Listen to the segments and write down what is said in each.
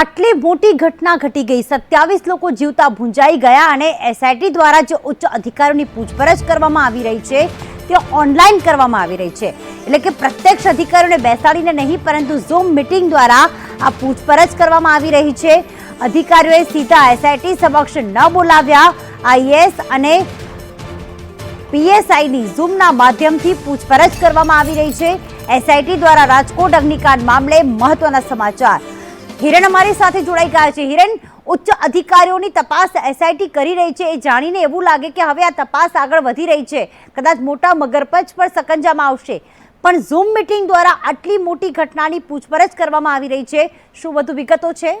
આટલી મોટી ઘટના ઘટી ગઈ. સત્યાવીસ લોકો જીવતા ભૂંજાઈ ગયા અને એસઆઈટી દ્વારા જે ઉચ્ચ અધિકારીઓની પૂછપરછ કરવામાં આવી રહી છે, તે ઓનલાઈન કરવામાં આવી રહી છે. એટલે કે પ્રત્યક્ષ અધિકારીઓને બેસાડીને નહીં, પરંતુ ઝૂમ મિટિંગ દ્વારા આ પૂછપરછ કરવામાં આવી રહી છે. અધિકારીઓએ સીધા એસઆઈટી સમક્ષ ન બોલાવ્યા. આઈએસ અને પીએસઆઈની ઝૂમના માધ્યમથી પૂછપરછ કરવામાં આવી રહી છે. એસઆઈટી દ્વારા રાજકોટ અગ્નિકાંડ મામલે મહત્વના સમાચાર. હિરણ અમારી સાથે જોડાઈ ગયા છે. હિરણ ઉચ્ચ અધિકારીઓની તપાસ એસઆઈટી કરી રહી છે. એ જાણીને એવું લાગે કે હવે આ તપાસ આગળ વધી રહી છે. કદાચ મોટા મગરપચ પર સકંજામાં આવશે. પણ ઝૂમ મિટિંગ દ્વારા આટલી મોટી ઘટનાની પૂછપરછ કરવામાં આવી રહી છે. શું વધુ વિગતો છે?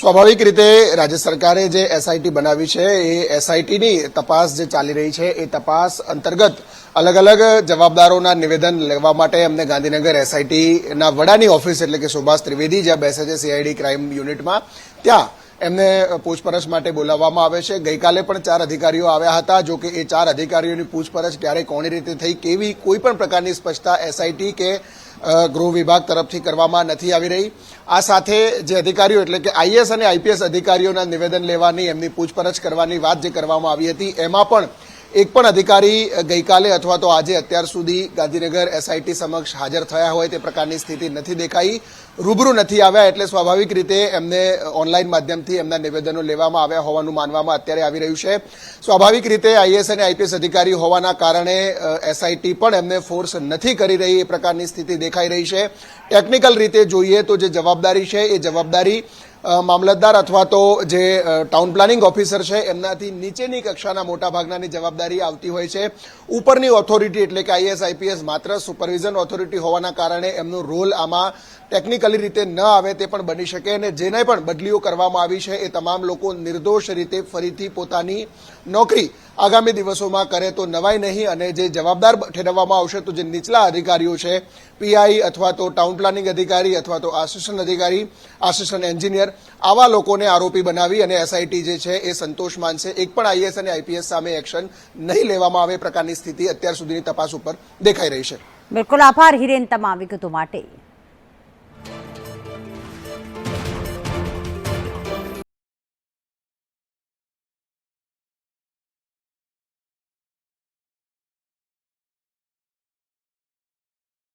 સ્વાભાવિક રીતે રાજ્ય સરકારે જે એસઆઈટી બનાવી છે, એ એસઆઈટીની તપાસ જે ચાલી રહી છે, એ તપાસ અંતર્ગત અલગ અલગ જવાબદારોના નિવેદન લેવા માટે એમને ગાંધીનગર એસઆઈટીના વડાની ઓફિસ એટલે કે સુભાષ ત્રિવેદી જ્યાં બેસે છે સીઆઈડી ક્રાઇમ યુનિટમાં ત્યાં એમને પૂછપરછ માટે બોલાવવામાં આવે છે. ગઈકાલે પણ ચાર અધિકારીઓ આવ્યા હતા. જો કે એ ચાર અધિકારીઓની પૂછપરછ ક્યારે કોની રીતે થઈ, કેવી કોઈ પણ પ્રકારની સ્પષ્ટતા એસઆઈટી કે ગૃહ વિભાગ તરફથી કરવામાં નથી આવી રહી. આ સાથે જે અધિકારીઓ એટલે કે આઈએસ અને આઈપીએસ અધિકારીઓના નિવેદન લેવાની, એમની પૂછપરછ કરવાની વાત જે કરવામાં આવી હતી, એમાં પણ એક પણ અધિકારી ગઈકાલે અથવા તો આજે અત્યાર સુધી ગાંધીનગર એસઆઈટી સમક્ષ હાજર થયા હોય તે પ્રકારની સ્થિતિ નથી દેખાઈ. રૂબરૂ નથી આવ્યા એટલે સ્વાભાવિક રીતે એમને ઓનલાઈન માધ્યમથી એમના નિવેદનો લેવામાં આવ્યા હોવાનું માનવામાં અત્યારે આવી રહ્યું છે. સ્વાભાવિક રીતે આઈએસ અને આઈપીએસ અધિકારી હોવાના કારણે એસઆઈટી પણ એમને ફોર્સ નથી કરી રહી એ પ્રકારની સ્થિતિ દેખાઈ રહી છે. ટેકનિકલ રીતે જોઈએ તો જે જવાબદારી છે એ જવાબદારી મામલતદાર અથવા તો જે ટાઉન પ્લાનિંગ ઓફિસર છે, એમનાથી નીચેની કક્ષાના મોટાભાગનાની જવાબદારી આવતી હોય છે. ઉપરની ઓથોરિટી એટલે કે આઈએસ આઈપીએસ માત્ર સુપરવિઝન ઓથોરિટી હોવાના કારણે એમનો રોલ આમાં ટેકનિકલી રીતે ન આવે તે પણ બની શકે અને જેને પણ બદલીઓ કરવામાં આવી છે એ તમામ લોકો નિર્દોષ રીતે ફરીથી પોતાની નોકરી આગામી દિવસોમાં કરે તો નવાય નહીં અને જે જવાબદાર ઠેરવવામાં આવશે તો જે નીચલા અધિકારીઓ છે પીઆઈ અથવા તો ટાઉન પ્લાનિંગ અધિકારી અથવા તો આસિસ્ટન્ટ અધિકારી આસિસ્ટન્ટ એન્જિનિયર આવા લોકોને આરોપી બનાવી અને એસઆઈટી જે છે એ સંતોષ માનશે. એક પણ આઈએસ અને આઈપીએસ સામે એક્શન નહીં લેવામાં આવે પ્રકારની સ્થિતિ અત્યાર સુધીની તપાસ ઉપર દેખાઈ રહી છે. બિલકુલ આભાર હિરેન તમામ વિગતો માટે.